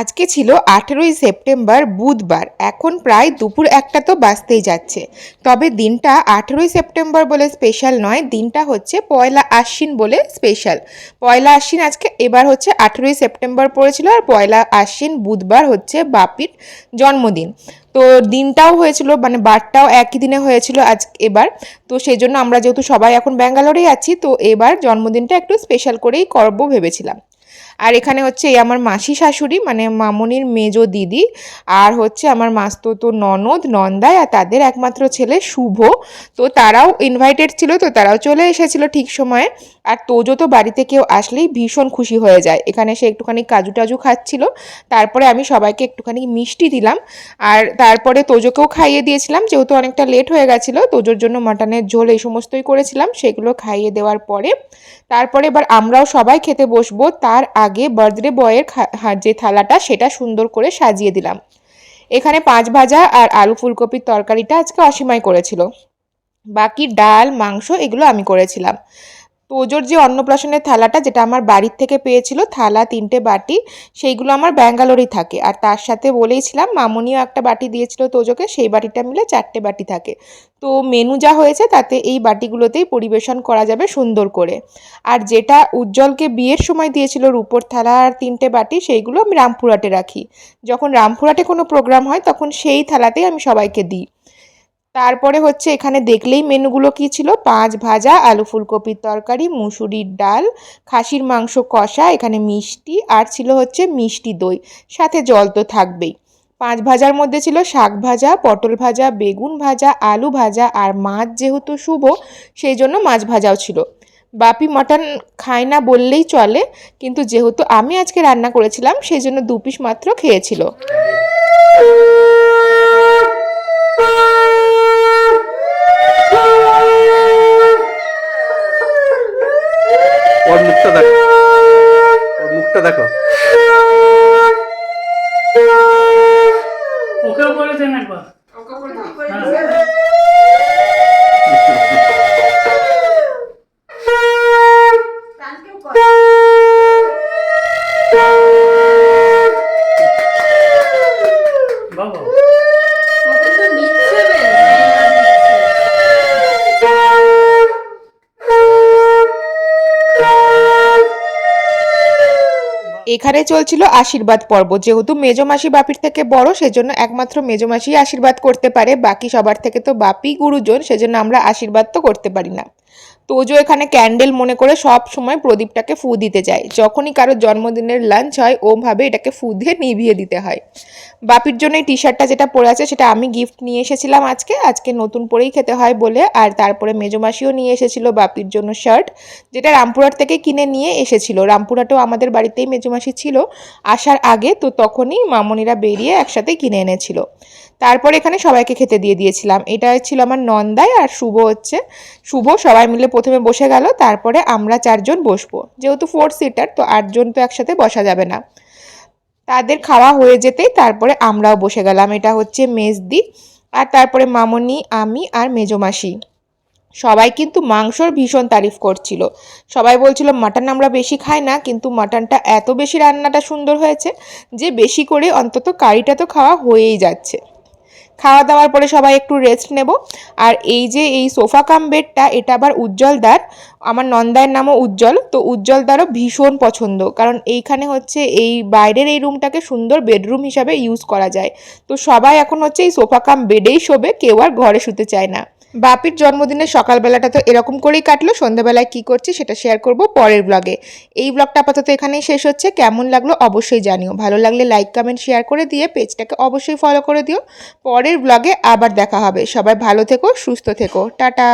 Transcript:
আজকে ছিল আঠেরোই সেপ্টেম্বর বুধবার। এখন প্রায় দুপুর একটা তো বাজতেই যাচ্ছে। তবে দিনটা আঠেরোই সেপ্টেম্বর বলে স্পেশাল নয়, দিনটা হচ্ছে পয়লা আশ্বিন বলে স্পেশাল পয়লা আশ্বিন আজকে, এবার হচ্ছে আঠেরোই সেপ্টেম্বর পড়েছিল আর পয়লা আশ্বিন বুধবার হচ্ছে বাপির জন্মদিন। তো দিনটাও হয়েছিল মানে বারটাও একই দিনে হয়েছিল আজ, এবার। তো সেই জন্য আমরা যেহেতু সবাই এখন ব্যাঙ্গালোরেই আছি, তো এবার জন্মদিনটা একটু স্পেশাল করেই করব ভেবেছিলাম। আর এখানে হচ্ছে এই আমার মাসি শাশুড়ি মানে মামনির মেজো দিদি, আর হচ্ছে আমার মাস্ততো ননদ নন্দায় আর তাদের একমাত্র ছেলে শুভ। তো তারাও ইনভাইটেড ছিল, তো তারাও চলে এসেছিল ঠিক সময়ে। আর তোজো তো বাড়িতে কেউ আসলেই ভীষণ খুশি হয়ে যায়। এখানে সে একটুখানি কাজু টাজু খাচ্ছিল, তারপরে আমি সবাইকে একটুখানি মিষ্টি দিলাম। আর তারপরে তোজোকেও খাইয়ে দিয়েছিলাম, যেহেতু অনেকটা লেট হয়ে গেছিল, তোজোর জন্য মাটনের ঝোল এই সমস্তই করেছিলাম, সেগুলো খাইয়ে দেওয়ার পরে। তারপরে এবার আমরাও সবাই খেতে বসবো, তার আগে বার্থডে বয়ের যে থালাটা সেটা সুন্দর করে সাজিয়ে দিলাম। এখানে পাঁচ ভাজা আর আলু ফুলকপির তরকারিটা আজকে অসীমাই করেছিল। বাকি ডাল, মাংস এগুলো আমি করেছিলাম। তোজোর যে অন্নপ্রাশনের থালাটা, যেটা আমার বাড়ির থেকে পেয়েছিল, থালা, তিনটে বাটি, সেইগুলো আমার ব্যাঙ্গালোরেই থাকে। আর তার সাথে বলেইছিলাম, মামনিও একটা বাটি দিয়েছিল তোজোকে সেই বাটিটা মিলে চারটে বাটি থাকে। তো মেনু যা হয়েছে, তাতে এই বাটিগুলোতেই পরিবেশন করা যাবে সুন্দর করে। আর যেটা উজ্জ্বলকে বিয়ের সময় দিয়েছিল, রূপোর থালা আর তিনটে বাটি, সেইগুলো আমি রামপুরহাটে রাখি। যখন রামপুরহাটে কোনো প্রোগ্রাম হয়, তখন সেই থালাতেই আমি সবাইকে দিই। তারপরে হচ্ছে এখানে দেখলেই মেনুগুলো কি ছিল? পাঁচ ভাজা আলু ফুলকপির তরকারি, মুসুরির ডাল, খাসির মাংস কষা, এখানে মিষ্টি, আর ছিল হচ্ছে মিষ্টি দই। সাথে জল তো থাকবেই। পাঁচ ভাজার মধ্যে ছিল শাক ভাজা, পটল ভাজা, বেগুন ভাজা, আলু ভাজা, আর মাছ যেহেতু শুভ, সেই জন্য মাছ ভাজাও ছিল। বাপি মটন খায় না বললেই চলে, কিন্তু যেহেতু আমি আজকে রান্না করেছিলাম, সেই জন্য দু পিস মাত্র খেয়েছিল ওর মুখটা দেখো ওর মুখটা দেখো। ওকেও বলেছেন একবার। এখানে চলছিল আশীর্বাদ পর্ব। যেহেতু মেজমাসি বাপির থেকে বড়, সেজন্য একমাত্র মেজমাসি আশীর্বাদ করতে পারে। বাকি সবার থেকে তো বাপি গুরুজন, সেজন্য আমরা আশীর্বাদ তো করতে পারি না। তোজো এখানে ক্যান্ডেল মনে করে সব সময় প্রদীপটাকে ফু দিতে যায়। যখনই কারোর জন্মদিনের লাঞ্চ হয় ও ভাবে এটাকে ফু দিয়ে নিভিয়ে দিতে হয়। বাপির জন্য এই টি শার্টটা যেটা পরে আছে, সেটা আমি গিফট নিয়ে এসেছিলাম আজকে। আজকে নতুন পরেই খেতে হয় বলে। আর তারপরে মেজমাসিও নিয়ে এসেছিল বাপির জন্য শার্ট যেটা রামপুরহাট থেকে কিনে নিয়ে এসেছিল। রামপুরহাটেও আমাদের বাড়িতেই মেজমাসি ছিল আসার আগে, তো তখনই মামনিরা বেরিয়ে একসাথে কিনে এনেছিল। তারপর এখানে সবাইকে খেতে দিয়ে দিয়েছিলাম। এটা ছিল আমার নন্দায় আর শুভ হচ্ছে। শুভ সবাই মিলে প্রথমে বসে গেল, তারপরে আমরা চারজন বসবো। যেহেতু ফোর সিটার তো আটজন তো একসাথে বসা যাবে না। তাদের খাওয়া হয়ে যেতেই তারপরে আমরাও বসে গেলাম। এটা হচ্ছে মেজদি আর তারপরে মামনি, আমি আর মেজমাসি সবাই কিন্তু মাংসর ভীষণ তারিফ করছিল। সবাই বলছিল, মাটন আমরা বেশি খাই না, কিন্তু মাটনটা এত বেশি রান্নাটা সুন্দর হয়েছে যে বেশি করে অন্তত কারিটা তো খাওয়া হয়েই যাচ্ছে। খাওয়া দাওয়ার পরে সবাই একটু রেস্ট নেব। আর এই যে এই সোফা কাম বেডটা এটা আবার উজ্জ্বলদার আমার নন্দায়ের নামও উজ্জ্বল। তো উজ্জ্বলদারও ভীষণ পছন্দ। কারণ এইখানে হচ্ছে এই বাইরের এই রুমটাকে সুন্দর বেডরুম হিসাবে ইউজ করা যায়। তো সবাই এখন হচ্ছে এই সোফা কাম বেডেই শোবে। কেউ আর ঘরে শুতে চায় না। বাপির জন্মদিনের সকালবেলাটা তো এরকম করেই কাটলো, সন্ধ্যাবেলায় কি করছি সেটা শেয়ার করব পরের ব্লগে এই ব্লগটা আপাতত এখানেই শেষ হচ্ছে, কেমন লাগল অবশ্যই জানিও। ভালো লাগলে লাইক কমেন্ট শেয়ার করে দিয়ে পেজটাকে অবশ্যই ফলো করে দিও। পরের ব্লগে আবার দেখা হবে। সবাই ভালো থেকো, সুস্থ থেকো। টাটা!